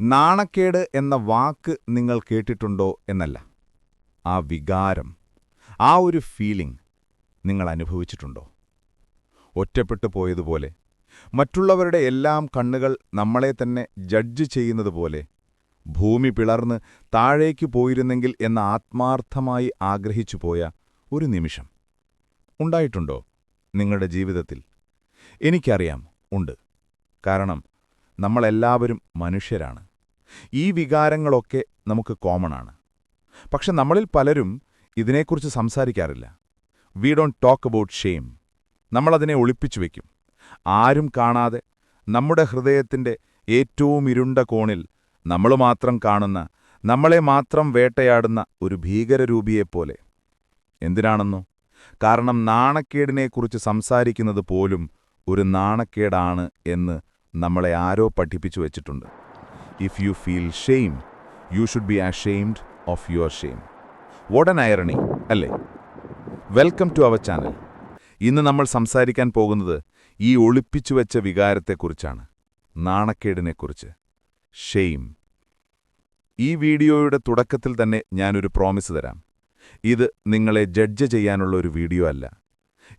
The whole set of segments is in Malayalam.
നാണക്കേട് എന്ന വാക്ക് നിങ്ങൾ കേട്ടിട്ടുണ്ടോ എന്നല്ല. ആ വികാരം ആ ഒരു ഫീലിംഗ് നിങ്ങൾ അനുഭവിച്ചിട്ടുണ്ടോ? ഒറ്റപ്പെട്ടു പോയതുപോലെ മറ്റുള്ളവരുടെ എല്ലാം കണ്ണുകൾ നമ്മളെ തന്നെ ജഡ്ജ് ചെയ്യുന്നതുപോലെ ഭൂമി പിളർന്ന് താഴേക്ക് പോയിരുന്നെങ്കിൽ എന്ന ആത്മാർത്ഥമായി ആഗ്രഹിച്ചു പോയ ഒരു നിമിഷം ഉണ്ടായിട്ടുണ്ടോ നിങ്ങളുടെ ജീവിതത്തിൽ? എനിക്കറിയാം ഉണ്ട്. കാരണം നമ്മളെല്ലാവരും മനുഷ്യരാണ്. ഈ വികാരങ്ങളൊക്കെ നമുക്ക് കോമണാണ് പക്ഷെ നമ്മളിൽ പലരും ഇതിനെക്കുറിച്ച് സംസാരിക്കാറില്ല. We don't talk about shame നമ്മളതിനെ ഒളിപ്പിച്ചു വയ്ക്കും ആരും കാണാതെ നമ്മുടെ ഹൃദയത്തിന്റെ ഏറ്റവും ഇരുണ്ട കോണിൽ നമ്മൾ മാത്രം കാണുന്ന നമ്മളെ മാത്രം വേട്ടയാടുന്ന ഒരു ഭീകരരൂപിയെപ്പോലെ എന്തിനാണെന്നോ? കാരണം നാണക്കേടിനെക്കുറിച്ച് സംസാരിക്കുന്നത് പോലും ഒരു നാണക്കേടാണ് എന്ന് നമ്മളെ ആരോ പഠിപ്പിച്ചു വച്ചിട്ടുണ്ട്. If feel shame, you should be ashamed of your shame. What an irony, അല്ലേ? വെൽക്കം ടു അവർ ചാനൽ ഇന്ന് നമ്മൾ സംസാരിക്കാൻ പോകുന്നത് ഈ ഒളിപ്പിച്ചു വെച്ച വികാരത്തെക്കുറിച്ചാണ് നാണക്കേടിനെക്കുറിച്ച്. ഷെയിം ഈ വീഡിയോയുടെ തുടക്കത്തിൽ തന്നെ ഞാനൊരു പ്രോമിസ് തരാം. ഇത് നിങ്ങളെ ജഡ്ജ് ചെയ്യാനുള്ള ഒരു വീഡിയോ അല്ല.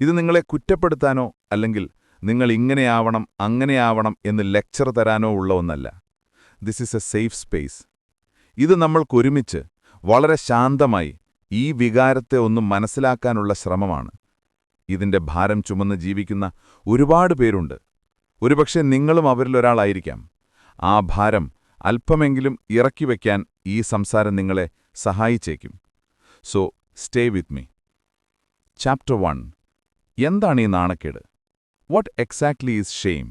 ഇത് നിങ്ങളെ കുറ്റപ്പെടുത്താനോ അല്ലെങ്കിൽ നിങ്ങൾ ഇങ്ങനെയാവണം അങ്ങനെയാവണം എന്ന് ലെക്ചർ തരാനോ ഉള്ള ഒന്നല്ല. This is a safe space ഇത് നമ്മൾക്കൊരുമിച്ച് വളരെ ശാന്തമായി ഈ വികാരത്തെ ഒന്ന് മനസ്സിലാക്കാനുള്ള ശ്രമമാണ്. ഇതിന്റെ ഭാരം ചുമന്ന് ജീവിക്കുന്ന ഒരുപാട് പേരുണ്ട്. ഒരുപക്ഷെ നിങ്ങളും അവരിലൊരാളായിരിക്കാം ആ ഭാരം അല്പമെങ്കിലും ഇറക്കി വയ്ക്കാൻ ഈ സംസാരം നിങ്ങളെ സഹായിച്ചേക്കും. So stay with me chapter one എന്താണ് ഈ നാണക്കേട്? വാട്ട് എക്സാക്ട്ലി ഈസ് ഷെയിം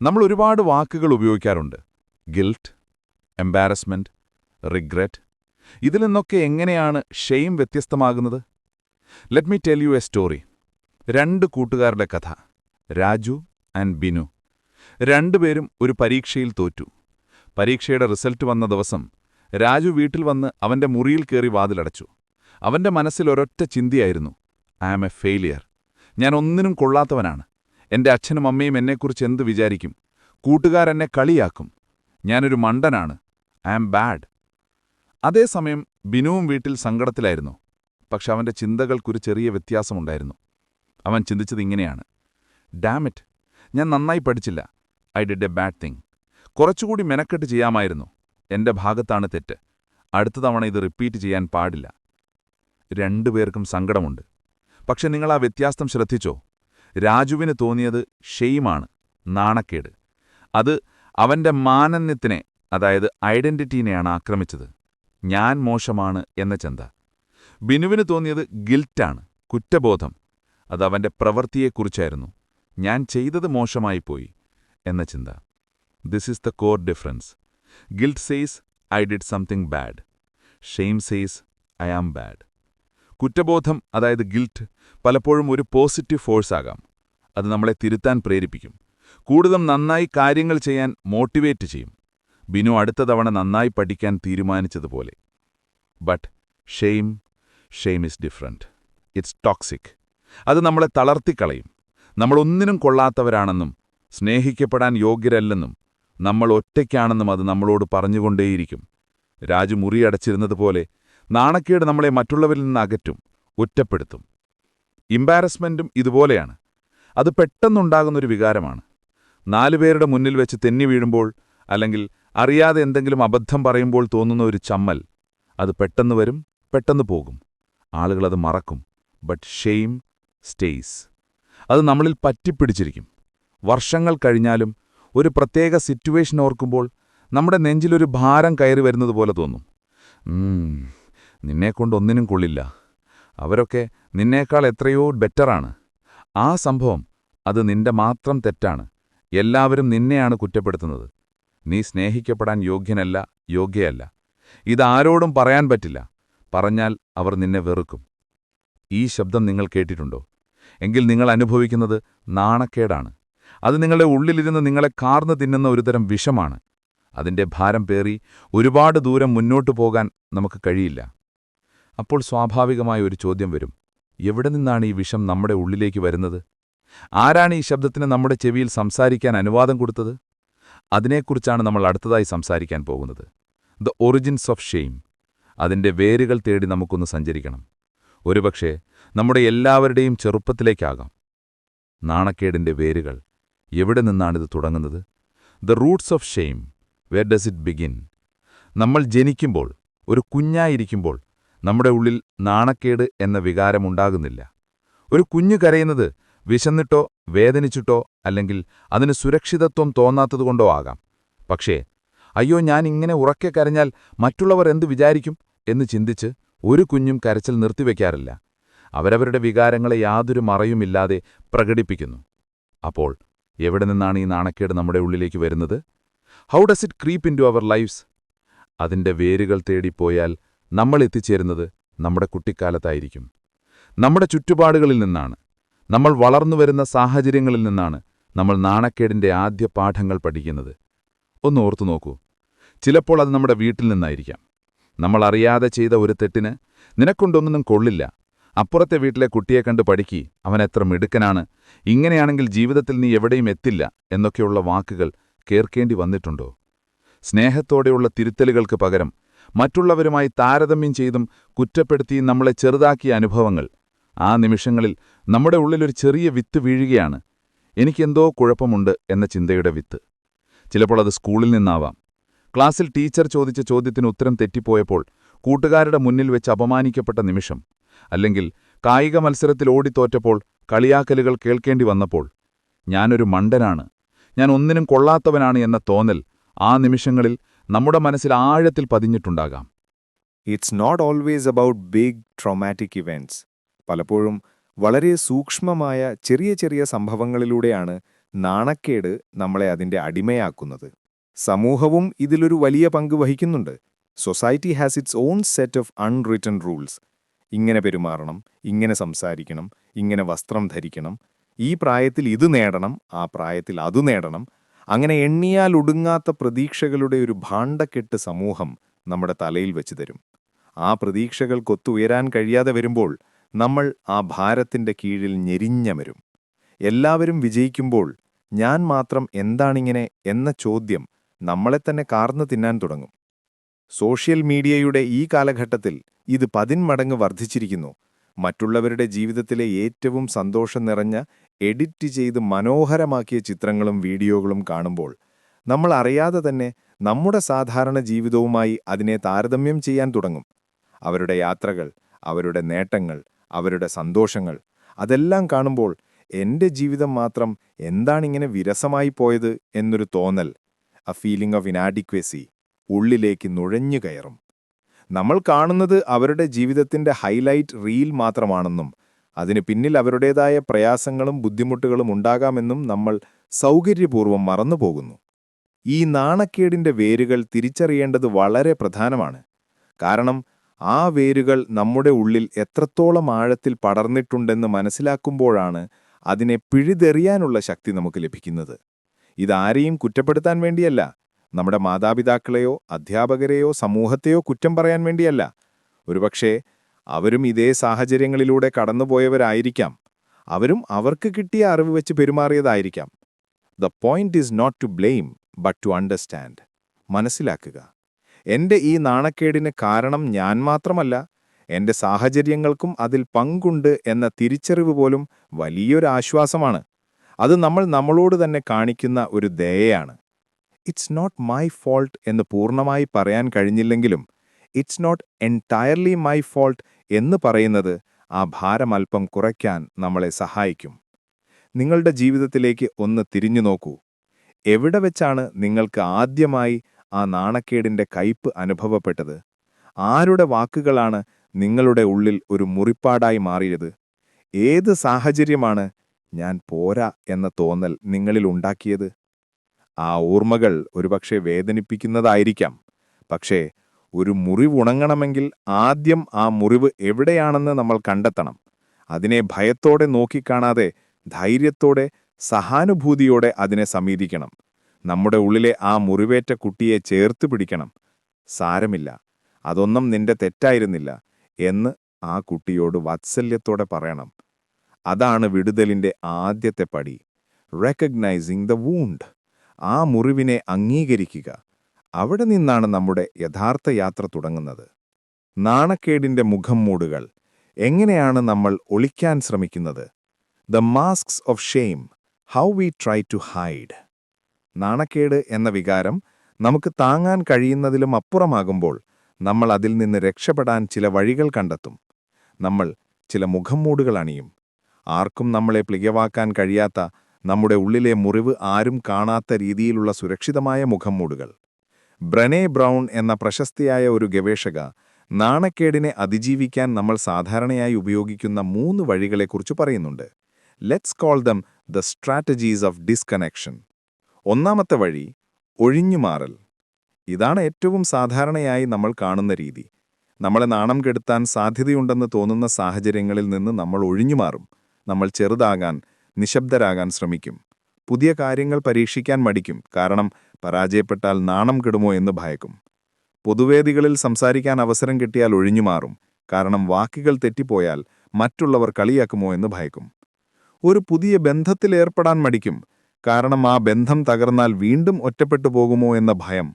നമ്മൾ ഒരുപാട് വാക്കുകൾ ഉപയോഗിക്കാറുണ്ട്. ഗിൽട്ട് എംബാരസ്മെന്റ് റിഗ്രറ്റ് ഇതിൽ നിന്നൊക്കെ എങ്ങനെയാണ് shame വ്യത്യസ്തമാകുന്നത്? Let me tell you a story രണ്ട് കൂട്ടുകാരുടെ കഥ രാജു ആൻഡ് ബിനു. രണ്ടുപേരും ഒരു പരീക്ഷയിൽ തോറ്റു. പരീക്ഷയുടെ റിസൾട്ട് വന്ന ദിവസം രാജു വീട്ടിൽ വന്ന് അവന്റെ മുറിയിൽ കയറി വാതിലടച്ചു. അവന്റെ മനസ്സിൽ ഒരൊറ്റ ചിന്തയായിരുന്നു ഐ ആം എ ഫെയിലിയർ ഞാൻ ഒന്നിനും കൊള്ളാത്തവനാണ്. എന്റെ അച്ഛനും അമ്മയും എന്നെക്കുറിച്ച് എന്ത് വിചാരിക്കും? കൂട്ടുകാരെന്നെ കളിയാക്കും. ഞാനൊരു മണ്ടനാണ്. I am bad. അതേസമയം ബിനുവും വീട്ടിൽ സങ്കടത്തിലായിരുന്നു. പക്ഷെ അവന്റെ ചിന്തകൾക്കൊരു ചെറിയ വ്യത്യാസമുണ്ടായിരുന്നു. അവൻ ചിന്തിച്ചത് ഇങ്ങനെയാണ്. ഡാമിറ്റ് ഞാൻ നന്നായി പഠിച്ചില്ല. I did a bad thing. കുറച്ചുകൂടി മെനക്കെട്ട് ചെയ്യാമായിരുന്നു. എന്റെ ഭാഗത്താണ് തെറ്റ്. അടുത്ത തവണ ഇത് റിപ്പീറ്റ് ചെയ്യാൻ പാടില്ല. രണ്ടുപേർക്കും സങ്കടമുണ്ട്. പക്ഷെ നിങ്ങൾ ആ വ്യത്യാസം ശ്രദ്ധിച്ചോ? രാജുവിന് തോന്നിയത് ഷെയ്മാണ്. നാണക്കേട്. അത് അവന്റെ മാനന്യത്തിനെ അതായത് ഐഡന്റിറ്റീനെയാണ് ആക്രമിച്ചത്. ഞാൻ മോശമാണ് എന്ന ചിന്ത. ബിനുവിന് തോന്നിയത് ഗിൽറ്റാണ് കുറ്റബോധം. അത് അവന്റെ പ്രവൃത്തിയെക്കുറിച്ചായിരുന്നു. ഞാൻ ചെയ്തത് മോശമായിപ്പോയി എന്ന ചിന്ത. This is the core difference guilt says I did something bad shame says I am bad കുറ്റബോധം അതായത് ഗിൽറ്റ് പലപ്പോഴും ഒരു പോസിറ്റീവ് ഫോഴ്സ് ആകാം. അത് നമ്മളെ തിരുത്താൻ പ്രേരിപ്പിക്കും. കൂടുതൽ നന്നായി കാര്യങ്ങൾ ചെയ്യാൻ മോട്ടിവേറ്റ് ചെയ്യും. ബിനു അടുത്ത തവണ നന്നായി പഠിക്കാൻ തീരുമാനിച്ചതുപോലെ. But shame shame is different it's toxic അത് നമ്മളെ തളർത്തിക്കളയും. നമ്മളൊന്നിനും കൊള്ളാത്തവരാണെന്നും സ്നേഹിക്കപ്പെടാൻ യോഗ്യരല്ലെന്നും നമ്മൾ ഒറ്റയ്ക്കാണെന്നും അത് നമ്മളോട് പറഞ്ഞുകൊണ്ടേയിരിക്കും. രാജു മുറിയടച്ചിരുന്നതുപോലെ നാണക്കേട് നമ്മളെ മറ്റുള്ളവരിൽ നിന്ന് അകറ്റും ഒറ്റപ്പെടുത്തും. ഇമ്പാരസ്മെന്റും ഇതുപോലെയാണ്. അത് പെട്ടെന്നുണ്ടാകുന്നൊരു വികാരമാണ്. നാലുപേരുടെ മുന്നിൽ വെച്ച് തെന്നി വീഴുമ്പോൾ അല്ലെങ്കിൽ അറിയാതെ എന്തെങ്കിലും അബദ്ധം പറയുമ്പോൾ തോന്നുന്ന ഒരു ചമ്മൽ അത് പെട്ടെന്ന് വരും പെട്ടെന്ന് പോകും. ആളുകളത് മറക്കും. ബട്ട് ഷെയിം സ്റ്റേയ്സ് അത് നമ്മളിൽ പറ്റിപ്പിടിച്ചിരിക്കും. വർഷങ്ങൾ കഴിഞ്ഞാലും ഒരു പ്രത്യേക സിറ്റുവേഷൻ ഓർക്കുമ്പോൾ നമ്മുടെ നെഞ്ചിലൊരു ഭാരം കയറി വരുന്നത് പോലെ തോന്നും നിന്നെക്കൊണ്ടൊന്നിനും കൊള്ളില്ല. അവരൊക്കെ നിന്നേക്കാൾ എത്രയോ ബെറ്ററാണ് ആ സംഭവം അത് നിന്റെ മാത്രം തെറ്റാണ്. എല്ലാവരും നിന്നെയാണ് കുറ്റപ്പെടുത്തുന്നത്. നീ സ്നേഹിക്കപ്പെടാൻ യോഗ്യനല്ല യോഗ്യയല്ല. ഇതാരോടും പറയാൻ പറ്റില്ല. പറഞ്ഞാൽ അവർ നിന്നെ വെറുക്കും. ഈ ശബ്ദം നിങ്ങൾ കേട്ടിട്ടുണ്ടോ? എങ്കിൽ നിങ്ങൾ അനുഭവിക്കുന്നത് നാണക്കേടാണ്. അത് നിങ്ങളുടെ ഉള്ളിലിരുന്ന് നിങ്ങളെ കാർന്നു തിന്നുന്ന ഒരുതരം വിഷമാണ്. അതിന്റെ ഭാരം പേറി ഒരുപാട് ദൂരം മുന്നോട്ടു പോകാൻ നമുക്ക് കഴിയില്ല. അപ്പോൾ സ്വാഭാവികമായ ഒരു ചോദ്യം വരും. എവിടെ നിന്നാണ് ഈ വിഷം നമ്മുടെ ഉള്ളിലേക്ക് വരുന്നത്? ആരാണ് ഈ ശബ്ദത്തിന് നമ്മുടെ ചെവിയിൽ സംസാരിക്കാൻ അനുവാദം കൊടുത്തത്? അതിനെക്കുറിച്ചാണ് നമ്മൾ അടുത്തതായി സംസാരിക്കാൻ പോകുന്നത്. ദ ഒറിജിൻസ് ഓഫ് ഷെയിം അതിന്റെ വേരുകൾ തേടി നമുക്കൊന്ന് സഞ്ചരിക്കണം. ഒരുപക്ഷെ നമ്മുടെ എല്ലാവരുടെയും ചെറുപ്പത്തിലേക്കാകാം. നാണക്കേടിന്റെ വേരുകൾ. എവിടെ നിന്നാണിത് തുടങ്ങുന്നത്? The roots of shame where does it begin നമ്മൾ ജനിക്കുമ്പോൾ ഒരു കുഞ്ഞായിരിക്കുമ്പോൾ നമ്മുടെ ഉള്ളിൽ നാണക്കേട് എന്ന വികാരമുണ്ടാകുന്നില്ല ഒരു കുഞ്ഞു കരയുന്നത് വിശന്നിട്ടോ വേദനിച്ചിട്ടോ അല്ലെങ്കിൽ അതിന് സുരക്ഷിതത്വം തോന്നാത്തതുകൊണ്ടോ ആകാം. പക്ഷേ അയ്യോ ഞാൻ ഇങ്ങനെ ഉറക്കെ കരഞ്ഞാൽ മറ്റുള്ളവർ എന്തു വിചാരിക്കും? എന്ന് ചിന്തിച്ച് ഒരു കുഞ്ഞും കരച്ചിൽ നിർത്തിവെക്കാറില്ല. അവരവരുടെ വികാരങ്ങളെ യാതൊരു മറയുമില്ലാതെ പ്രകടിപ്പിക്കുന്നു. അപ്പോൾ എവിടെ നിന്നാണ് ഈ നാണക്കേട് നമ്മുടെ ഉള്ളിലേക്ക് വരുന്നത്? How does it creep into our lives അതിന്റെ വേരുകൾ തേടിപ്പോയാൽ നമ്മൾ എത്തിച്ചേരുന്നത് നമ്മുടെ കുട്ടിക്കാലത്തായിരിക്കും. നമ്മുടെ ചുറ്റുപാടുകളിൽ നിന്നാണ്. നമ്മൾ വളർന്നുവരുന്ന സാഹചര്യങ്ങളിൽ നിന്നാണ് നമ്മൾ നാണക്കേടിന്റെ ആദ്യ പാഠങ്ങൾ പഠിക്കുന്നത്. ഒന്ന് ഓർത്തു നോക്കൂ. ചിലപ്പോൾ അത് നമ്മുടെ വീട്ടിൽ നിന്നായിരിക്കാം. നമ്മൾ അറിയാതെ ചെയ്ത ഒരു തെറ്റിന് നിനക്കൊണ്ടൊന്നും കൊള്ളില്ല. അപ്പുറത്തെ വീട്ടിലെ കുട്ടിയെ കണ്ട് പഠിക്കി. അവൻ എത്ര മിടുക്കനാണ്. ഇങ്ങനെയാണെങ്കിൽ ജീവിതത്തിൽ നീ എവിടെയും എത്തില്ല എന്നൊക്കെയുള്ള വാക്കുകൾ കേൾക്കേണ്ടി വന്നിട്ടുണ്ടോ? സ്നേഹത്തോടെയുള്ള തിരുത്തലുകൾക്ക് പകരം മറ്റുള്ളവരുമായി താരതമ്യം ചെയ്തും കുറ്റപ്പെടുത്തിയും നമ്മളെ ചെറുതാക്കിയ അനുഭവങ്ങൾ ആ നിമിഷങ്ങളിൽ നമ്മുടെ ഉള്ളിലൊരു ചെറിയ വിത്ത് വീഴുകയാണ്. എനിക്കെന്തോ കുഴപ്പമുണ്ട് എന്ന ചിന്തയുടെ വിത്ത്. ചിലപ്പോൾ അത് സ്കൂളിൽ നിന്നാവാം. ക്ലാസ്സിൽ ടീച്ചർ ചോദിച്ച ചോദ്യത്തിന് ഉത്തരം തെറ്റിപ്പോയപ്പോൾ കൂട്ടുകാരുടെ മുന്നിൽ വെച്ച് അപമാനിക്കപ്പെട്ട നിമിഷം അല്ലെങ്കിൽ കായിക മത്സരത്തിൽ ഓടിത്തോറ്റപ്പോൾ കളിയാക്കലുകൾ കേൾക്കേണ്ടി വന്നപ്പോൾ ഞാനൊരു മണ്ടനാണ്. ഞാൻ ഒന്നിനും കൊള്ളാത്തവനാണ് എന്ന തോന്നൽ ആ നിമിഷങ്ങളിൽ നമ്മുടെ മനസ്സിൽ ആഴത്തിൽ പതിഞ്ഞിട്ടുണ്ടാകാം. It's not always about big traumatic events പലപ്പോഴും വളരെ സൂക്ഷ്മമായ ചെറിയ ചെറിയ സംഭവങ്ങളിലൂടെയാണ് നാണക്കേട് നമ്മളെ അതിന്റെ അടിമയാക്കുന്നത്. സമൂഹവും ഇതിലൊരു വലിയ പങ്ക് വഹിക്കുന്നുണ്ട്. Society has its own set of unwritten rules ഇങ്ങനെ പെരുമാറണം ഇങ്ങനെ സംസാരിക്കണം ഇങ്ങനെ വസ്ത്രം ധരിക്കണം ഈ പ്രായത്തിൽ ഇത് നേടണം ആ പ്രായത്തിൽ അതു നേടണം. അങ്ങനെ എണ്ണിയാൽ ഒടുങ്ങാത്ത പ്രതീക്ഷകളുടെ ഒരു ഭാണ്ഡക്കെട്ട് സമൂഹം നമ്മുടെ തലയിൽ വെച്ച് തരും. ആ പ്രതീക്ഷകൾക്കൊത്തുയരാൻ കഴിയാതെ വരുമ്പോൾ നമ്മൾ ആ ഭാരത്തിന്റെ കീഴിൽ ഞെരിഞ്ഞമരും. എല്ലാവരും വിജയിക്കുമ്പോൾ ഞാൻ മാത്രം എന്താണിങ്ങനെ എന്ന ചോദ്യം നമ്മളെ തന്നെ കാർന്നു തിന്നാൻ തുടങ്ങും. സോഷ്യൽ മീഡിയയുടെ ഈ കാലഘട്ടത്തിൽ ഇത് പതിന്മടങ്ങ് വർദ്ധിച്ചിരിക്കുന്നു. മറ്റുള്ളവരുടെ ജീവിതത്തിലെ ഏറ്റവും സന്തോഷം നിറഞ്ഞ എഡിറ്റ് ചെയ്ത് മനോഹരമാക്കിയ ചിത്രങ്ങളും വീഡിയോകളും കാണുമ്പോൾ നമ്മൾ അറിയാതെ തന്നെ നമ്മുടെ സാധാരണ ജീവിതവുമായി അതിനെ താരതമ്യം ചെയ്യാൻ തുടങ്ങും. അവരുടെ യാത്രകൾ അവരുടെ നേട്ടങ്ങൾ അവരുടെ സന്തോഷങ്ങൾ. അതെല്ലാം കാണുമ്പോൾ എന്റെ ജീവിതം മാത്രം എന്താണിങ്ങനെ വിരസമായി പോയത് എന്നൊരു തോന്നൽ അ ഫീലിംഗ് ഓഫ് ഇനാഡിക്വസി ഉള്ളിലേക്ക് നുഴഞ്ഞു കയറും. നമ്മൾ കാണുന്നത് അവരുടെ ജീവിതത്തിന്റെ ഹൈലൈറ്റ് റീൽ മാത്രമാണെന്നും അതിന് പിന്നിൽ അവരുടേതായ പ്രയാസങ്ങളും ബുദ്ധിമുട്ടുകളും ഉണ്ടാകാമെന്നും നമ്മൾ സൗകര്യപൂർവം മറന്നുപോകുന്നു. ഈ നാണക്കേടിന്റെ വേരുകൾ തിരിച്ചറിയേണ്ടത് വളരെ പ്രധാനമാണ്. കാരണം ആ വേരുകൾ നമ്മുടെ ഉള്ളിൽ എത്രത്തോളം ആഴത്തിൽ പടർന്നിട്ടുണ്ടെന്ന് മനസ്സിലാക്കുമ്പോഴാണ് അതിനെ പിഴുതെറിയാനുള്ള ശക്തി നമുക്ക് ലഭിക്കുന്നത്. ഇതാരെയും കുറ്റപ്പെടുത്താൻ വേണ്ടിയല്ല. നമ്മുടെ മാതാപിതാക്കളെയോ അധ്യാപകരെയോ സമൂഹത്തെയോ കുറ്റം പറയാൻ വേണ്ടിയല്ല. ഒരുപക്ഷേ അവരും ഇതേ സാഹചര്യങ്ങളിലൂടെ കടന്നുപോയവരായിരിക്കാം. അവരും അവർക്ക് കിട്ടിയ അറിവ് വെച്ച് പെരുമാറിയതായിരിക്കാം. The point is not to blame but to understand മനസ്സിലാക്കുക. എന്റെ ഈ നാണക്കേടിന് കാരണം ഞാൻ മാത്രമല്ല എന്റെ സാഹചര്യങ്ങൾക്കും അതിൽ പങ്കുണ്ട് എന്ന തിരിച്ചറിവ് പോലും വലിയൊരു ആശ്വാസമാണ്. അത് നമ്മൾ നമ്മളോട് തന്നെ കാണിക്കുന്ന ഒരു ദയയാണ്. ഇറ്റ്സ് നോട്ട് മൈ ഫോൾട്ട് എന്ന് പൂർണമായി പറയാൻ കഴിഞ്ഞില്ലെങ്കിലും it's not entirely my fault എന്ന് പറയുന്നത് ആ ഭാരം അല്പം കുറയ്ക്കാൻ നമ്മളെ സഹായിക്കും. നിങ്ങളുടെ ജീവിതത്തിലേക്ക് ഒന്ന് തിരിഞ്ഞു നോക്കൂ. എവിടെ വെച്ചാണ് നിങ്ങൾക്ക് ആദ്യമായി ആ നാണക്കേടിന്റെ കയ്പ് അനുഭവപ്പെട്ടത്. ആരുടെ വാക്കുകളാണ് നിങ്ങളുടെ ഉള്ളിൽ ഒരു മുറിപ്പാടായി മാറിയത്? ഏത് സാഹചര്യമാണ് ഞാൻ പോരാ എന്ന തോന്നൽ നിങ്ങളിൽ ഉണ്ടാക്കിയത്? ആ ഓർമ്മകൾ ഒരുപക്ഷെ വേദനിപ്പിക്കുന്നതായിരിക്കാം. പക്ഷേ ഒരു മുറിവുണങ്ങണമെങ്കിൽ ആദ്യം ആ മുറിവ് എവിടെയാണെന്ന് നമ്മൾ കണ്ടെത്തണം. അതിനെ ഭയത്തോടെ നോക്കിക്കാണാതെ ധൈര്യത്തോടെ സഹാനുഭൂതിയോടെ അതിനെ സമീപിക്കണം. നമ്മുടെ ഉള്ളിലെ ആ മുറിവേറ്റ കുട്ടിയെ ചേർത്ത് പിടിക്കണം. സാരമില്ല. അതൊന്നും നിന്റെ തെറ്റായിരുന്നില്ല എന്ന് ആ കുട്ടിയോട് വാത്സല്യത്തോടെ പറയണം. അതാണ് വിടുതലിന്റെ ആദ്യത്തെ പടി. റെക്കഗ്നൈസിംഗ് ദ വൂണ്ട് ആ മുറിവിനെ അംഗീകരിക്കുക. അവിടെ നിന്നാണ് നമ്മുടെ യഥാർത്ഥ യാത്ര തുടങ്ങുന്നത്. നാണക്കേടിന്റെ മുഖം മൂടുകൾ. എങ്ങനെയാണ് നമ്മൾ ഒളിക്കാൻ ശ്രമിക്കുന്നത്? The masks of shame how we try to hide നാണക്കേട് എന്ന വികാരം നമുക്ക് താങ്ങാൻ കഴിയുന്നതിലും അപ്പുറമാകുമ്പോൾ നമ്മൾ അതിൽ നിന്ന് രക്ഷപ്പെടാൻ ചില വഴികൾ കണ്ടെത്തും. നമ്മൾ ചില മുഖംമൂടുകൾ അണിയും. ആർക്കും നമ്മളെ പ്ലികവാക്കാൻ കഴിയാത്ത നമ്മുടെ ഉള്ളിലെ മുറിവ് ആരും കാണാത്ത രീതിയിലുള്ള സുരക്ഷിതമായ മുഖംമൂടുകൾ. ബ്രനെ ബ്രൗൺ എന്ന പ്രശസ്തിയായ ഒരു ഗവേഷക നാണക്കേടിനെ അതിജീവിക്കാൻ നമ്മൾ സാധാരണയായി ഉപയോഗിക്കുന്ന മൂന്ന് വഴികളെക്കുറിച്ച് പറയുന്നുണ്ട്. Let's call them the strategies of disconnection ഒന്നാമത്തെ വഴി ഒഴിഞ്ഞുമാറൽ. ഇതാണ് ഏറ്റവും സാധാരണയായി നമ്മൾ കാണുന്ന രീതി. നമ്മളെ നാണം കെടുത്താൻ സാധ്യതയുണ്ടെന്ന് തോന്നുന്ന സാഹചര്യങ്ങളിൽ നിന്ന് നമ്മൾ ഒഴിഞ്ഞുമാറും. നമ്മൾ ചെറുതാകാൻ നിശബ്ദരാകാൻ ശ്രമിക്കും. പുതിയ കാര്യങ്ങൾ പരീക്ഷിക്കാൻ മടിക്കും. കാരണം പരാജയപ്പെട്ടാൽ നാണം കെടുമോ എന്ന് ഭയക്കും. പൊതുവേദികളിൽ സംസാരിക്കാൻ അവസരം കിട്ടിയാൽ ഒഴിഞ്ഞുമാറും. കാരണം വാക്കുകൾ തെറ്റിപ്പോയാൽ മറ്റുള്ളവർ കളിയാക്കുമോ എന്ന് ഭയക്കും. ഒരു പുതിയ ബന്ധത്തിലേർപ്പെടാൻ മടിക്കും. കാരണം ആ ബന്ധം തകർന്നാൽ വീണ്ടും ഒറ്റപ്പെട്ടു പോകുമോ എന്ന ഭയം.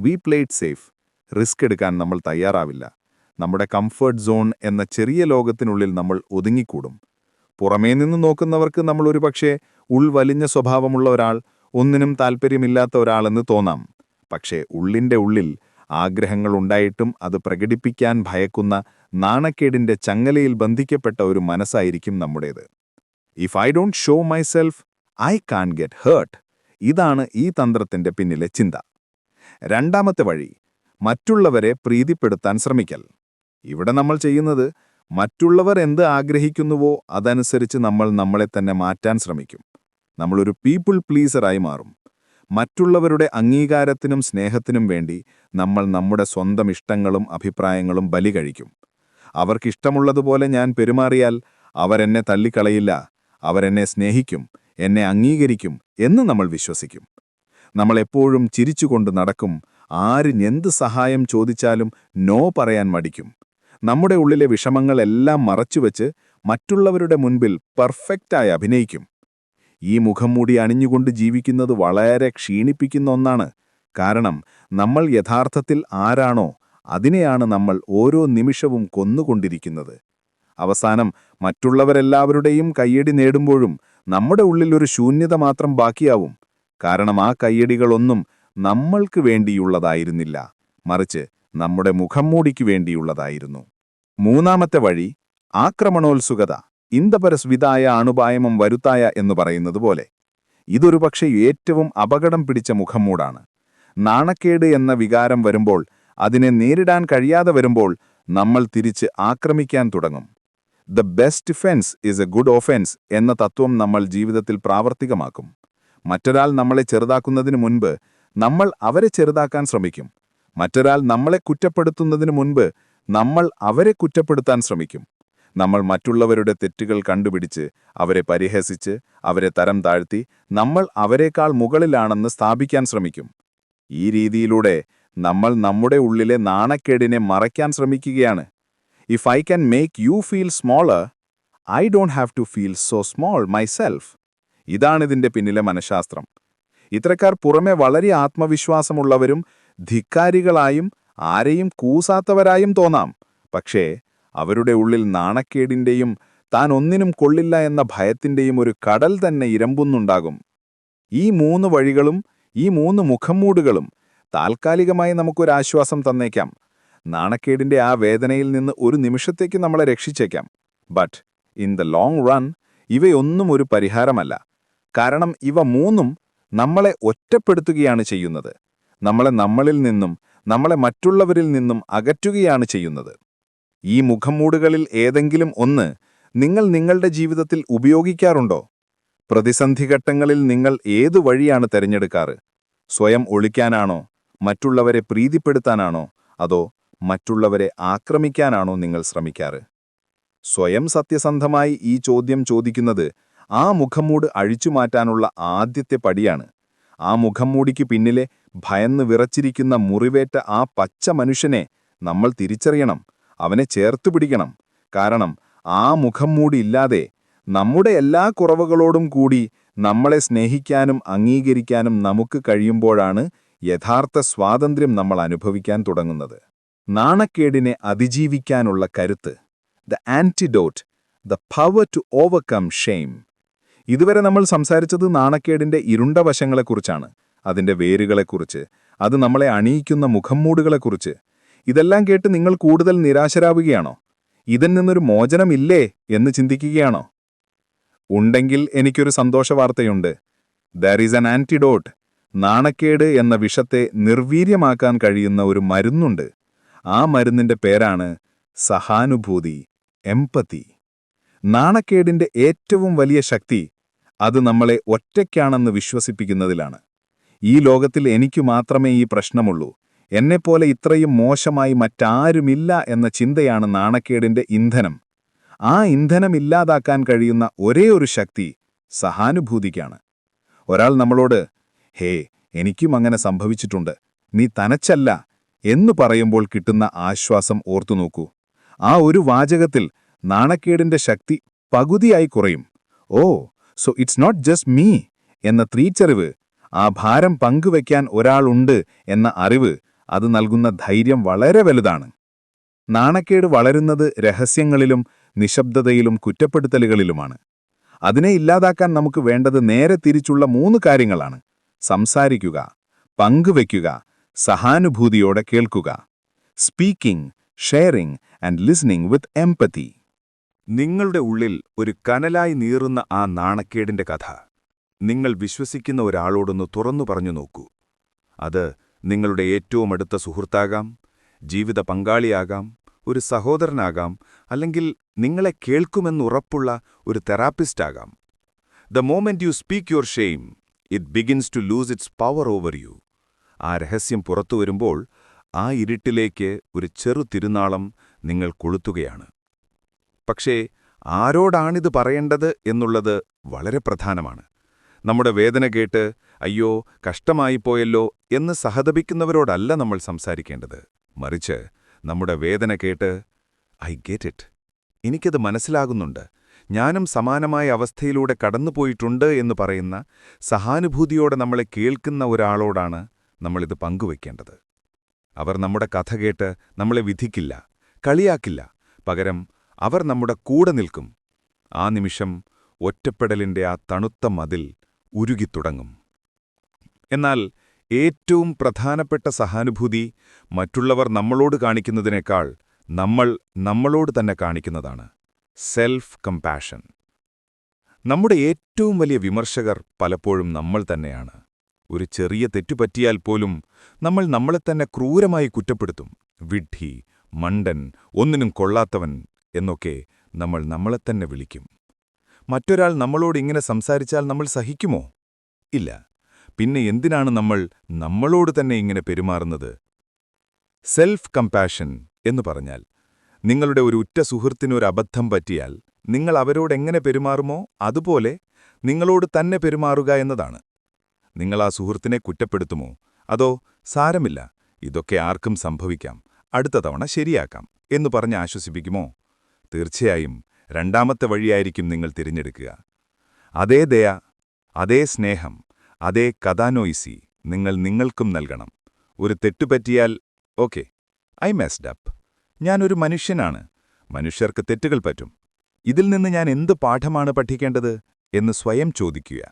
വി പ്ലേറ്റ് സേഫ് റിസ്ക് എടുക്കാൻ നമ്മൾ തയ്യാറാവില്ല. നമ്മുടെ കംഫർട്ട് സോൺ എന്ന ചെറിയ ലോകത്തിനുള്ളിൽ നമ്മൾ ഒതുങ്ങിക്കൂടും. പുറമേ നിന്ന് നോക്കുന്നവർക്ക് നമ്മൾ ഒരുപക്ഷെ ഉൾവലിഞ്ഞ സ്വഭാവമുള്ള ഒരാൾ ഒന്നിനും താൽപ്പര്യമില്ലാത്ത ഒരാളെന്ന് തോന്നാം. പക്ഷേ ഉള്ളിന്റെ ഉള്ളിൽ ആഗ്രഹങ്ങൾ ഉണ്ടായിട്ടും അത് പ്രകടിപ്പിക്കാൻ ഭയക്കുന്ന നാണക്കേടിന്റെ ചങ്ങലയിൽ ബന്ധിക്കപ്പെട്ട ഒരു മനസ്സായിരിക്കും നമ്മുടേത്. If I don't show myself I can get hurt ഇതാണ് ഈ തന്ത്രത്തിന്റെ പിന്നിലെ ചിന്ത. രണ്ടാമത്തെ വഴി മറ്റുള്ളവരെ പ്രീതിപ്പെടുത്താൻ ശ്രമിക്കൽ. ഇവിടെ നമ്മൾ ചെയ്യുന്നത് മറ്റുള്ളവർ എന്ത് ആഗ്രഹിക്കുന്നുവോ അതനുസരിച്ച് നമ്മൾ നമ്മളെ തന്നെ മാറ്റാൻ ശ്രമിക്കും. നമ്മളൊരു പീപ്പിൾ പ്ലീസറായി മാറും. മറ്റുള്ളവരുടെ അംഗീകാരത്തിനും സ്നേഹത്തിനും വേണ്ടി നമ്മൾ നമ്മുടെ സ്വന്തം ഇഷ്ടങ്ങളും അഭിപ്രായങ്ങളും ബലി കഴിക്കും. അവർക്കിഷ്ടമുള്ളതുപോലെ ഞാൻ പെരുമാറിയാൽ അവരെന്നെ തള്ളിക്കളയില്ല അവരെന്നെ സ്നേഹിക്കും എന്നെ അംഗീകരിക്കും എന്ന് നമ്മൾ വിശ്വസിക്കും. നമ്മൾ എപ്പോഴും ചിരിച്ചുകൊണ്ട് നടക്കും. ആരും എന്ത് സഹായം ചോദിച്ചാലും നോ പറയാൻ മടിക്കും. നമ്മുടെ ഉള്ളിലെ വിഷമങ്ങളെല്ലാം മറച്ചുവെച്ച് മറ്റുള്ളവരുടെ മുൻപിൽ പെർഫെക്റ്റായി അഭിനയിക്കും. ഈ മുഖം മൂടി അണിഞ്ഞുകൊണ്ട് ജീവിക്കുന്നത് വളരെ ക്ഷീണിപ്പിക്കുന്ന ഒന്നാണ്. കാരണം നമ്മൾ യഥാർത്ഥത്തിൽ ആരാണോ അതിനെയാണ് നമ്മൾ ഓരോ നിമിഷവും കൊന്നുകൊണ്ടിരിക്കുന്നത്. അവസാനം മറ്റുള്ളവരെല്ലാവരുടെയും കയ്യടി നേടുമ്പോഴും നമ്മുടെ ഉള്ളിൽ ഒരു ശൂന്യത മാത്രം ബാക്കിയാവും. കാരണം ആ കയ്യടികളൊന്നും നമ്മൾക്ക് വേണ്ടിയുള്ളതായിരുന്നില്ല. മറിച്ച് നമ്മുടെ മുഖം മൂടിക്കു വേണ്ടിയുള്ളതായിരുന്നു. മൂന്നാമത്തെ വഴി ആക്രമണോത്സുകത ഇന്ദപരസ്വിതായ അണുപായമം വരുത്തായ എന്ന് പറയുന്നത് പോലെ. ഇതൊരു പക്ഷേ ഏറ്റവും അപകടം പിടിച്ച മുഖംമൂടാണ്. നാണക്കേട് എന്ന വികാരം വരുമ്പോൾ അതിനെ നേരിടാൻ കഴിയാതെ വരുമ്പോൾ നമ്മൾ തിരിച്ച് ആക്രമിക്കാൻ തുടങ്ങും. The best defence is a good offence എന്ന തത്വം നമ്മൾ ജീവിതത്തിൽ പ്രാവർത്തികമാക്കും. മറ്റൊരാൾ നമ്മളെ ചെറുതാക്കുന്നതിന് മുൻപ് നമ്മൾ അവരെ ചെറുതാക്കാൻ ശ്രമിക്കും. മറ്റൊരാൾ നമ്മളെ കുറ്റപ്പെടുത്തുന്നതിന് മുൻപ് നമ്മൾ അവരെ കുറ്റപ്പെടുത്താൻ ശ്രമിക്കും. നമ്മൾ മറ്റുള്ളവരുടെ തെറ്റുകൾ കണ്ടുപിടിച്ച് അവരെ പരിഹസിച്ച് അവരെ തരം താഴ്ത്തി നമ്മൾ അവരെക്കാൾ മുകളിലാണെന്ന് സ്ഥാപിക്കാൻ ശ്രമിക്കും. ഈ രീതിയിലൂടെ നമ്മൾ നമ്മുടെ ഉള്ളിലെ നാണക്കേടിനെ മറയ്ക്കാൻ ശ്രമിക്കുകയാണ്. If I can make you feel smaller I don't have to feel so small myself ഇതാണിതിന്റെ പിന്നിലെ മനഃശാസ്ത്രം. ഇത്തരക്കാർ പുറമെ വളരെ ആത്മവിശ്വാസമുള്ളവരും ധിക്കാരികളായും ആരെയും കൂസാത്തവരായും തോന്നാം. പക്ഷേ അവരുടെ ഉള്ളിൽ നാണക്കേടിന്റെയും താൻ ഒന്നിനും കൊള്ളില്ല എന്ന ഭയത്തിന്റെയും ഒരു കടൽ തന്നെ ഇരമ്പുന്നുണ്ടാകും. ഈ മൂന്ന് വഴികളും ഈ മൂന്ന് മുഖംമൂടുകളും താൽക്കാലികമായി നമുക്കൊരാശ്വാസം തന്നേക്കാം. നാണക്കേടിന്റെ ആ വേദനയിൽ നിന്ന് ഒരു നിമിഷത്തേക്ക് നമ്മളെ രക്ഷിച്ചേക്കാം. But in the long run ഇവയൊന്നും ഒരു പരിഹാരമല്ല. കാരണം ഇവ മൂന്നും നമ്മളെ ഒറ്റപ്പെടുത്തുകയാണ് ചെയ്യുന്നത്. നമ്മളെ നമ്മളിൽ നിന്നും നമ്മളെ മറ്റുള്ളവരിൽ നിന്നും അകറ്റുകയാണ് ചെയ്യുന്നത്. ഈ മുഖംമൂടുകളിൽ ഏതെങ്കിലും ഒന്ന് നിങ്ങൾ നിങ്ങളുടെ ജീവിതത്തിൽ ഉപയോഗിക്കാറുണ്ടോ? പ്രതിസന്ധി ഘട്ടങ്ങളിൽ നിങ്ങൾ ഏതു വഴിയാണ് തിരഞ്ഞെടുക്കാറ്? സ്വയം ഒളിക്കാനാണോ? മറ്റുള്ളവരെ പ്രീതിപ്പെടുത്താനാണോ? അതോ മറ്റുള്ളവരെ ആക്രമിക്കാനാണോ നിങ്ങൾ ശ്രമിക്കാറ്? സ്വയം സത്യസന്ധമായി ഈ ചോദ്യം ചോദിക്കുന്നത് ആ മുഖംമൂട് അഴിച്ചുമാറ്റാനുള്ള ആദ്യത്തെ പടിയാണ്. ആ മുഖംമൂടിക്ക് പിന്നിലെ ഭയന്ന് വിറച്ചിരിക്കുന്ന മുറിവേറ്റ ആ പച്ച മനുഷ്യനെ നമ്മൾ തിരിച്ചറിയണം അവനെ ചേർത്തു പിടിക്കണം. കാരണം ആ മുഖംമൂടി ഇല്ലാതെ നമ്മുടെ എല്ലാ കുറവുകളോടും കൂടി നമ്മളെ സ്നേഹിക്കാനും അംഗീകരിക്കാനും നമുക്ക് കഴിയുമ്പോഴാണ് യഥാർത്ഥ സ്വാതന്ത്ര്യം നമ്മൾ അനുഭവിക്കാൻ തുടങ്ങുന്നത്. നാണക്കേടിനെ അതിജീവിക്കാനുള്ള കരുത്ത്. The antidote the power to overcome shame ഇതുവരെ നമ്മൾ സംസാരിച്ചത് നാണക്കേടിന്റെ ഇരുണ്ട വശങ്ങളെക്കുറിച്ചാണ്. അതിന്റെ വേരുകളെക്കുറിച്ച് അത് നമ്മളെ അണിയിക്കുന്ന മുഖംമൂടുകളെക്കുറിച്ച്. ഇതെല്ലാം കേട്ട് നിങ്ങൾ കൂടുതൽ നിരാശരാവുകയാണോ? ഇതിൽ നിന്നൊരു മോചനമില്ലേ എന്ന് ചിന്തിക്കുകയാണോ? ഉണ്ടെങ്കിൽ എനിക്കൊരു സന്തോഷവാർത്തയുണ്ട്. ദർ ഈസ് ആൻ ആന്റിഡോട്ട് നാണക്കേട് എന്ന വിഷത്തെ നിർവീര്യമാക്കാൻ കഴിയുന്ന ഒരു മരുന്നുണ്ട്. ആ മരുന്നിന്റെ പേരാണ് സഹാനുഭൂതി എംപത്തി നാണക്കേടിന്റെ ഏറ്റവും വലിയ ശക്തി അത് നമ്മളെ ഒറ്റയ്ക്കാണെന്ന് വിശ്വസിപ്പിക്കുന്നതിലാണ്. ഈ ലോകത്തിൽ എനിക്കു മാത്രമേ ഈ പ്രശ്നമുള്ളൂ. എന്നെപ്പോലെ ഇത്രയും മോശമായി മറ്റാരുമില്ല എന്ന ചിന്തയാണ് നാണക്കേടിന്റെ ഇന്ധനം. ആ ഇന്ധനം ഇല്ലാതാക്കാൻ കഴിയുന്ന ഒരേ ഒരു ശക്തി സഹാനുഭൂതിക്കാണ്. ഒരാൾ നമ്മളോട് ഹേ എനിക്കും അങ്ങനെ സംഭവിച്ചിട്ടുണ്ട്. നീ തനച്ചല്ല. എന്നു പറയുമ്പോൾ കിട്ടുന്ന ആശ്വാസം ഓർത്തുനോക്കൂ ആ ഒരു വാചകത്തിൽ നാണക്കേടിന്റെ ശക്തി പകുതിയായി കുറയും. ഓ so it's not just me എന്ന തിരിച്ചറിവ് ആ ഭാരം പങ്കുവയ്ക്കാൻ ഒരാളുണ്ട് എന്ന അറിവ് അത് നൽകുന്ന ധൈര്യം വളരെ വലുതാണ്. നാണക്കേട് വളരുന്നത് രഹസ്യങ്ങളിലും നിശബ്ദതയിലും കുറ്റപ്പെടുത്തലുകളിലുമാണ്. അതിനെ ഇല്ലാതാക്കാൻ നമുക്ക് വേണ്ടത് നേരെ തിരിച്ചുള്ള മൂന്ന് കാര്യങ്ങളാണ്. സംസാരിക്കുക പങ്കുവയ്ക്കുക സഹാനുഭൂതിയോടെ കേൾക്കുക. Speaking sharing and listening with empathy നിങ്ങളുടെ ഉള്ളിൽ ഒരു കനലായി നീറുന്ന ആ നാണക്കേടിന്റെ കഥ. നിങ്ങൾ വിശ്വസിക്കുന്ന ഒരാളോടൊന്ന് തുറന്നു പറഞ്ഞു നോക്കൂ. അത് നിങ്ങളുടെ ഏറ്റവും അടുത്ത സുഹൃത്താകാം ജീവിത പങ്കാളിയാകാം ഒരു സഹോദരനാകാം അല്ലെങ്കിൽ നിങ്ങളെ കേൾക്കുമെന്നുറപ്പുള്ള ഒരു തെറാപ്പിസ്റ്റാകാം. The moment you speak your shame it begins to lose its power over you ആ രഹസ്യം പുറത്തു വരുമ്പോൾ ആ ഇരുട്ടിലേക്ക് ഒരു ചെറു തിരുനാളം നിങ്ങൾ കൊളുത്തുകയാണ്. പക്ഷേ ആരോടാണിത് പറയേണ്ടത് എന്നുള്ളത് വളരെ പ്രധാനമാണ്. നമ്മുടെ വേദന കേട്ട് അയ്യോ കഷ്ടമായിപ്പോയല്ലോ എന്ന് സഹതപിക്കുന്നവരോടല്ല നമ്മൾ സംസാരിക്കേണ്ടത്. മറിച്ച് നമ്മുടെ വേദന കേട്ട് ഐ ഗെറ്റ് ഇറ്റ്. എനിക്കത് മനസ്സിലാകുന്നുണ്ട്. ഞാനും സമാനമായ അവസ്ഥയിലൂടെ കടന്നുപോയിട്ടുണ്ട് എന്ന് പറയുന്ന സഹാനുഭൂതിയോടെ നമ്മളെ കേൾക്കുന്ന ഒരാളോടാണ് നമ്മളിത് പങ്കുവയ്ക്കേണ്ടത് അവർ നമ്മുടെ കഥ കേട്ട് നമ്മളെ വിധിക്കില്ല കളിയാക്കില്ല. പകരം അവർ നമ്മുടെ കൂടെ നിൽക്കും. ആ നിമിഷം ഒറ്റപ്പെടലിന്റെ ആ തണുത്ത മതിൽ ഉരുകിത്തുടങ്ങും. എന്നാൽ ഏറ്റവും പ്രധാനപ്പെട്ട സഹാനുഭൂതി മറ്റുള്ളവർ നമ്മളോട് കാണിക്കുന്നതിനേക്കാൾ നമ്മൾ നമ്മളോട് തന്നെ കാണിക്കുന്നതാണ് സെൽഫ് കമ്പാഷൻ നമ്മുടെ ഏറ്റവും വലിയ വിമർശകർ പലപ്പോഴും നമ്മൾ തന്നെയാണ്. ഒരു ചെറിയ തെറ്റുപറ്റിയാൽ പോലും നമ്മൾ നമ്മളെ തന്നെ ക്രൂരമായി കുറ്റപ്പെടുത്തും. വിഡ്ഢി മണ്ടൻ ഒന്നിനും കൊള്ളാത്തവൻ എന്നൊക്കെ നമ്മൾ നമ്മളെ തന്നെ വിളിക്കും. മറ്റൊരാൾ നമ്മളോട് ഇങ്ങനെ സംസാരിച്ചാൽ നമ്മൾ സഹിക്കുമോ? ഇല്ല. പിന്നെ എന്തിനാണ് നമ്മൾ നമ്മളോട് തന്നെ ഇങ്ങനെ പെരുമാറുന്നത്? സെൽഫ് കമ്പാഷൻ എന്ന് പറഞ്ഞാൽ നിങ്ങളുടെ ഒരു ഉറ്റ സുഹൃത്തിനൊരു അബദ്ധം പറ്റിയാൽ നിങ്ങൾ അവരോടെങ്ങനെ പെരുമാറുമോ അതുപോലെ നിങ്ങളോട് തന്നെ പെരുമാറുക എന്നതാണ്. നിങ്ങൾ ആ സുഹൃത്തിനെ കുറ്റപ്പെടുത്തുമോ? അതോ സാരമില്ല ഇതൊക്കെ ആർക്കും സംഭവിക്കാം അടുത്ത തവണ ശരിയാക്കാം എന്ന് പറഞ്ഞ് ആശ്വസിപ്പിക്കുമോ? തീർച്ചയായും രണ്ടാമത്തെ വഴിയായിരിക്കും നിങ്ങൾ തിരഞ്ഞെടുക്കുക. അതേ ദയ അതേ സ്നേഹം അതേ കഥാനോയിസി നിങ്ങൾ നിങ്ങൾക്കും നൽകണം. ഒരു തെറ്റുപറ്റിയാൽ ഓക്കെ ഐ മെസ്ഡ് അപ്പ്. ഞാനൊരു മനുഷ്യനാണ് മനുഷ്യർക്ക് തെറ്റുകൾ പറ്റും. ഇതിൽ നിന്ന് ഞാൻ എന്ത് പാഠമാണ് പഠിക്കേണ്ടത് എന്ന് സ്വയം ചോദിക്കുക.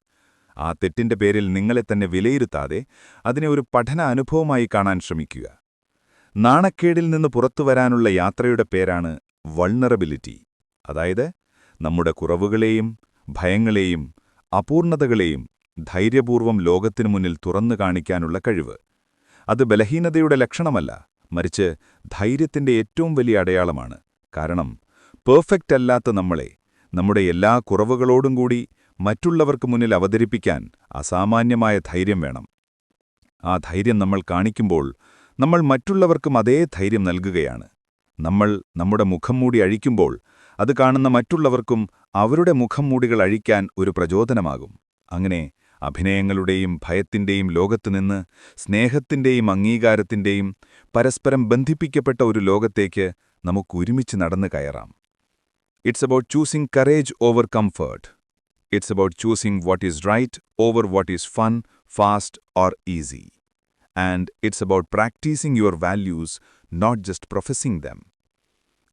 ആ തെറ്റിന്റെ പേരിൽ നിങ്ങളെ തന്നെ വിലയിരുത്താതെ അതിനെ ഒരു പഠന അനുഭവമായി കാണാൻ ശ്രമിക്കുക. നാണക്കേടിൽ നിന്ന് പുറത്തു വരാനുള്ള യാത്രയുടെ പേരാണ് വൾണറബിലിറ്റി അതായത് നമ്മുടെ കുറവുകളെയും ഭയങ്ങളെയും അപൂർണതകളെയും ധൈര്യപൂർവം ലോകത്തിനു മുന്നിൽ തുറന്നു കാണിക്കാനുള്ള കഴിവ്. അത് ബലഹീനതയുടെ ലക്ഷണമല്ല മറിച്ച് ധൈര്യത്തിന്റെ ഏറ്റവും വലിയ അടയാളമാണ്. കാരണം പെർഫെക്റ്റ് അല്ലാത്ത നമ്മളെ നമ്മുടെ എല്ലാ കുറവുകളോടും കൂടി മറ്റുള്ളവർക്ക് മുന്നിൽ അവതരിപ്പിക്കാൻ അസാമാന്യമായ ധൈര്യം വേണം. ആ ധൈര്യം നമ്മൾ കാണിക്കുമ്പോൾ നമ്മൾ മറ്റുള്ളവർക്കും അതേ ധൈര്യം നൽകുകയാണ്. നമ്മൾ നമ്മുടെ മുഖം മൂടി അഴിക്കുമ്പോൾ അത് കാണുന്ന മറ്റുള്ളവർക്കും അവരുടെ മുഖം മൂടികൾ അഴിക്കാൻ ഒരു പ്രചോദനമാകും. അങ്ങനെ അഭിനയങ്ങളുടെയും ഭയത്തിന്റെയും ലോകത്തുനിന്ന് സ്നേഹത്തിന്റെയും അംഗീകാരത്തിന്റെയും പരസ്പരം ബന്ധിപ്പിക്കപ്പെട്ട ഒരു ലോകത്തേക്ക് നമുക്കൊരുമിച്ച് നടന്നു കയറാം. It's about choosing courage over comfort. It's about choosing what is right over what is fun, fast, or easy. And it's about practicing your values, not just professing them.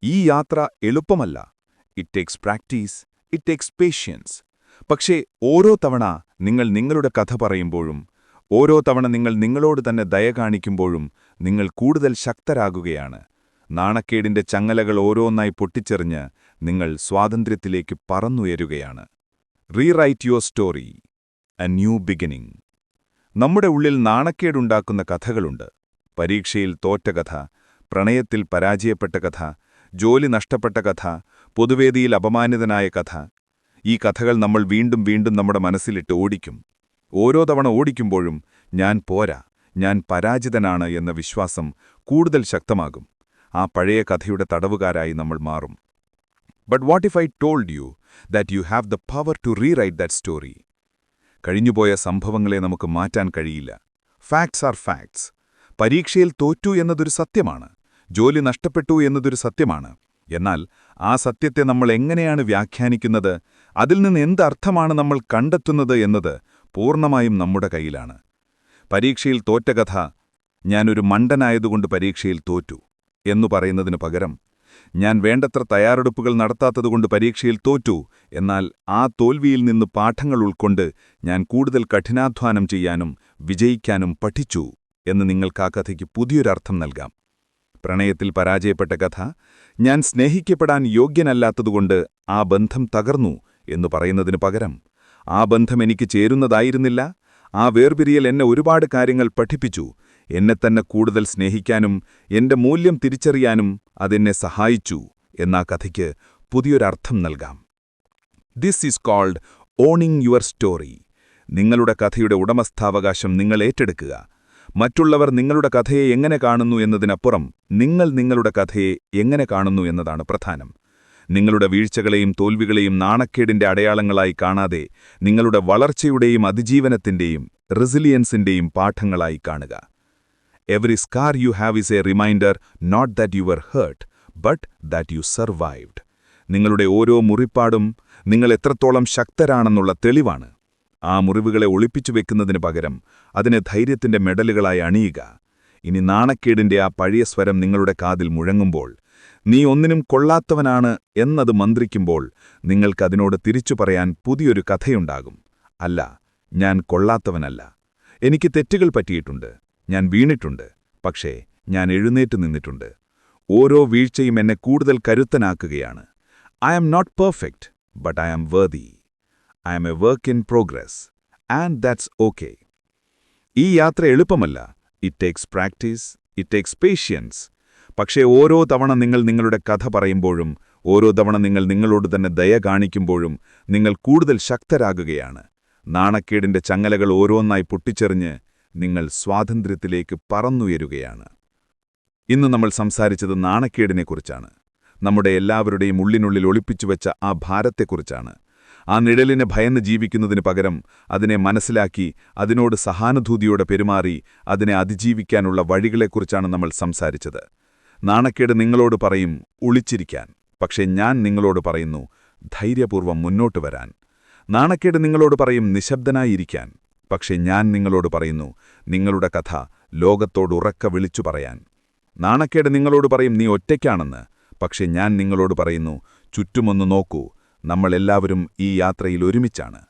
ഈ യാത്ര എളുപ്പമല്ല it takes practice it takes patience പക്ഷേ ഓരോ തവണ നിങ്ങൾ നിങ്ങളുടെ കഥ പറയുമ്പോഴും ഓരോ തവണ നിങ്ങൾ നിങ്ങളോട് തന്നെ ദയ കാണിക്കുമ്പോഴും നിങ്ങൾ കൂടുതൽ ശക്തരാകുകയാണ് നാണക്കേടിന്റെ ചങ്ങലകൾ ഓരോന്നായി പൊട്ടിച്ചെറിഞ്ഞ് നിങ്ങൾ സ്വാതന്ത്ര്യത്തിലേക്ക് പറന്നുയരുകയാണ് rewrite your story a new beginning നമ്മുടെ ഉള്ളിൽ നാണക്കേടുണ്ടാക്കുന്ന കഥകളുണ്ട്. പരീക്ഷയിൽ തോറ്റ കഥ പ്രണയത്തിൽ പരാജയപ്പെട്ട കഥ ജോലി നഷ്ടപ്പെട്ട കഥ പൊതുവേദിയിൽ അപമാനിതനായ കഥ. ഈ കഥകൾ നമ്മൾ വീണ്ടും വീണ്ടും നമ്മുടെ മനസ്സിലിട്ട് ഓടിക്കും. ഓരോ തവണ ഓടിക്കുമ്പോഴും ഞാൻ പോരാ ഞാൻ പരാജിതനാണ് എന്ന വിശ്വാസം കൂടുതൽ ശക്തമാകും. ആ പഴയ കഥയുടെ തടവുകാരായി നമ്മൾ മാറും. But what if I told you that you have the power to rewrite that story കഴിഞ്ഞുപോയ സംഭവങ്ങളെ നമുക്ക് മാറ്റാൻ കഴിയില്ല. ഫാക്ട്സ് ആർ ഫാക്ട്സ് പരീക്ഷയിൽ തോറ്റു എന്നതൊരു സത്യമാണ്. ജോലി നഷ്ടപ്പെട്ടു എന്നതൊരു സത്യമാണ്. എന്നാൽ ആ സത്യത്തെ നമ്മൾ എങ്ങനെയാണ് വ്യാഖ്യാനിക്കുന്നത്? അതിൽ നിന്ന് എന്തർത്ഥമാണ് നമ്മൾ കണ്ടെത്തുന്നത് എന്നത് പൂർണമായും നമ്മുടെ കയ്യിലാണ്. പരീക്ഷയിൽ തോറ്റ കഥ ഞാനൊരു മണ്ടനായതുകൊണ്ട് പരീക്ഷയിൽ തോറ്റു എന്നു പറയുന്നതിനു പകരം ഞാൻ വേണ്ടത്ര തയ്യാറെടുപ്പുകൾ നടത്താത്തതുകൊണ്ട് പരീക്ഷയിൽ തോറ്റു. എന്നാൽ ആ തോൽവിയിൽ നിന്ന് പാഠങ്ങൾ ഉൾക്കൊണ്ട് ഞാൻ കൂടുതൽ കഠിനാധ്വാനം ചെയ്യാനും വിജയിക്കാനും പഠിച്ചു എന്ന് നിങ്ങൾക്ക് ആ കഥയ്ക്ക് പുതിയൊരർത്ഥം നൽകാം. പ്രണയത്തിൽ പരാജയപ്പെട്ട കഥ ഞാൻ സ്നേഹിക്കപ്പെടാൻ യോഗ്യനല്ലാത്തതുകൊണ്ട് ആ ബന്ധം തകർന്നു എന്നു പറയുന്നതിനു പകരം ആ ബന്ധം എനിക്ക് ചേരുന്നതായിരുന്നില്ല ആ വേർപിരിയൽ എന്നെ ഒരുപാട് കാര്യങ്ങൾ പഠിപ്പിച്ചു എന്നെ തന്നെ കൂടുതൽ സ്നേഹിക്കാനും എന്റെ മൂല്യം തിരിച്ചറിയാനും അതെന്നെ സഹായിച്ചു എന്നാ കഥയ്ക്ക് പുതിയൊരർത്ഥം നൽകാം. This is called owning your story നിങ്ങളുടെ കഥയുടെ ഉടമസ്ഥാവകാശം നിങ്ങൾ ഏറ്റെടുക്കുക. മറ്റുള്ളവർ നിങ്ങളുടെ കഥയെ എങ്ങനെ കാണുന്നു എന്നതിനപ്പുറം നിങ്ങൾ നിങ്ങളുടെ കഥയെ എങ്ങനെ കാണുന്നു എന്നതാണ് പ്രധാനം. നിങ്ങളുടെ വീഴ്ചകളെയും തോൽവികളെയും നാണക്കേടിന്റെ അടയാളങ്ങളായി കാണാതെ നിങ്ങളുടെ വളർച്ചയുടെയും അതിജീവനത്തിന്റെയും റെസിലിയൻസിന്റെയും പാഠങ്ങളായി കാണുക. Every scar you have is a reminder not that you were hurt, but that you survived. നിങ്ങളുടെ ഓരോ മുറിപ്പാടും നിങ്ങൾ എത്രത്തോളം ശക്തരാണെന്നുള്ള തെളിവാണ്. ആ മുറിവുകളെ ഒളിപ്പിച്ചു വെക്കുന്നതിന് പകരം അതിനെ ധൈര്യത്തിന്റെ മെഡലുകളായി അണിയുക. ഇനി നാണക്കേടിന്റെ ആ പഴയ സ്വരം നിങ്ങളുടെ കാതിൽ മുഴങ്ങുമ്പോൾ നീ ഒന്നിനും കൊള്ളാത്തവനാണ് എന്നത് മന്ത്രിക്കുമ്പോൾ നിങ്ങൾക്കതിനോട് തിരിച്ചു പറയാൻ പുതിയൊരു കഥയുണ്ടാകും. അല്ല ഞാൻ കൊള്ളാത്തവനല്ല. എനിക്ക് തെറ്റുകൾ പറ്റിയിട്ടുണ്ട്. ഞാൻ വീണിട്ടുണ്ട്. പക്ഷേ ഞാൻ എഴുന്നേറ്റ് നിന്നിട്ടുണ്ട്. ഓരോ വീഴ്ചയും എന്നെ കൂടുതൽ കരുത്തനാക്കുകയാണ്. I am not perfect but I am worthy I am a work in progress and that's okay ഈ യാത്ര എളുപ്പമല്ല. It takes practice it takes patience പക്ഷേ ഓരോ തവണ നിങ്ങൾ നിങ്ങളുടെ കഥ പറയുമ്പോഴും ഓരോ തവണ നിങ്ങൾ നിങ്ങളോട് തന്നെ ദയ കാണിക്കുമ്പോഴും നിങ്ങൾ കൂടുതൽ ശക്തരാകുകയാണ്. നാണക്കേടിന്റെ ചങ്ങലകൾ ഓരോന്നായി പൊട്ടിച്ചെറിഞ്ഞ് നിങ്ങൾ സ്വാതന്ത്ര്യത്തിലേക്ക് പറന്നുയരുകയാണ്. ഇന്ന് നമ്മൾ സംസാരിച്ചത് നാണക്കേടിനെക്കുറിച്ചാണ്. നമ്മുടെ എല്ലാവരുടെയും ഉള്ളിനുള്ളിൽ ഒളിപ്പിച്ചുവെച്ച ആ ഭാരത്തെക്കുറിച്ചാണ്. ആ നിഴലിനെ ഭയന്ന് ജീവിക്കുന്നതിന് പകരം അതിനെ മനസ്സിലാക്കി അതിനോട് സഹാനുഭൂതിയോടെ പെരുമാറി അതിനെ അതിജീവിക്കാനുള്ള വഴികളെക്കുറിച്ചാണ് നമ്മൾ സംസാരിച്ചത്. നാണക്കേട് നിങ്ങളോട് പറയും ഒളിച്ചിരിക്കാൻ. പക്ഷേ ഞാൻ നിങ്ങളോട് പറയുന്നു ധൈര്യപൂർവം മുന്നോട്ട് വരാൻ. നാണക്കേട് നിങ്ങളോട് പറയും നിശബ്ദനായിരിക്കാൻ. പക്ഷേ ഞാൻ നിങ്ങളോട് പറയുന്നു നിങ്ങളുടെ കഥ ലോകത്തോട് ഉറക്ക വിളിച്ചു പറയാൻ. നാണക്കേട് നിങ്ങളോട് പറയും നീ ഒറ്റയ്ക്കാണെന്ന്. പക്ഷേ ഞാൻ നിങ്ങളോട് പറയുന്നു ചുറ്റുമൊന്ന് നോക്കൂ നമ്മളെല്ലാവരും ഈ യാത്രയിൽ ഒരുമിച്ചാണ്.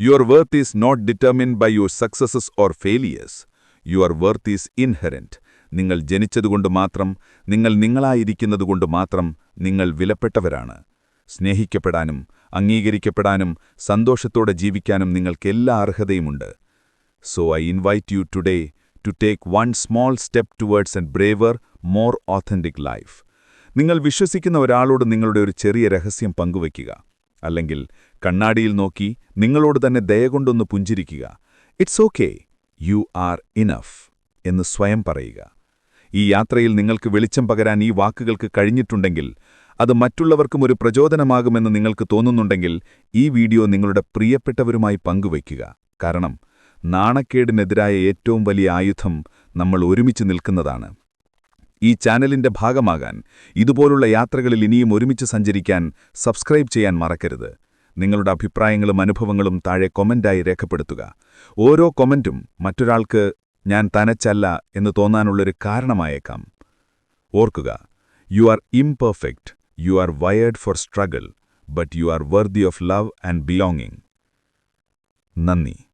Your worth is not determined by your successes or failures your worth is inherent നിങ്ങൾ ജനിച്ചതുകൊണ്ട് മാത്രം നിങ്ങൾ നിങ്ങളായിരിക്കുന്നതുകൊണ്ട് മാത്രം നിങ്ങൾ വിലപ്പെട്ടവരാണ്. സ്നേഹിക്കപ്പെടാനും അംഗീകരിക്കപ്പെടാനും സന്തോഷത്തോടെ ജീവിക്കാനും നിങ്ങൾക്ക് എല്ലാ അർഹതയുമുണ്ട്. So I invite you today to take one small step towards an braver more authentic life നിങ്ങൾ വിശ്വസിക്കുന്ന ഒരാളോട് നിങ്ങളുടെ ഒരു ചെറിയ രഹസ്യം പങ്കുവയ്ക്കുക. അല്ലെങ്കിൽ കണ്ണാടിയിൽ നോക്കി നിങ്ങളോട് തന്നെ ദയ കൊണ്ടൊന്ന് പുഞ്ചിരിക്കുക. It's okay you are enough എന്ന് സ്വയം പറയുക. ഈ യാത്രയിൽ നിങ്ങൾക്ക് വെളിച്ചം പകരാൻ ഈ വാക്കുകൾക്ക് കഴിഞ്ഞിട്ടുണ്ടെങ്കിൽ അത് മറ്റുള്ളവർക്കും ഒരു പ്രചോദനമാകുമെന്ന് നിങ്ങൾക്ക് തോന്നുന്നുണ്ടെങ്കിൽ ഈ വീഡിയോ നിങ്ങളുടെ പ്രിയപ്പെട്ടവരുമായി പങ്കുവയ്ക്കുക. കാരണം നാണക്കേടിനെതിരായ ഏറ്റവും വലിയ ആയുധം നമ്മൾ ഒരുമിച്ച് നിൽക്കുന്നതാണ്. ഈ ചാനലിന്റെ ഭാഗമാകാൻ ഇതുപോലുള്ള യാത്രകളിൽ ഇനിയും ഒരുമിച്ച് സഞ്ചരിക്കാൻ സബ്സ്ക്രൈബ് ചെയ്യാൻ മറക്കരുത്. നിങ്ങളുടെ അഭിപ്രായങ്ങളും അനുഭവങ്ങളും താഴെ കൊമന്റായി രേഖപ്പെടുത്തുക. ഓരോ കൊമന്റും മറ്റൊരാൾക്ക് ഞാൻ തനച്ചല്ല എന്ന് തോന്നാനുള്ളൊരു കാരണമായേക്കാം. ഓർക്കുക you are imperfect. You are wired for struggle, but you are worthy of love and belonging. Nanni.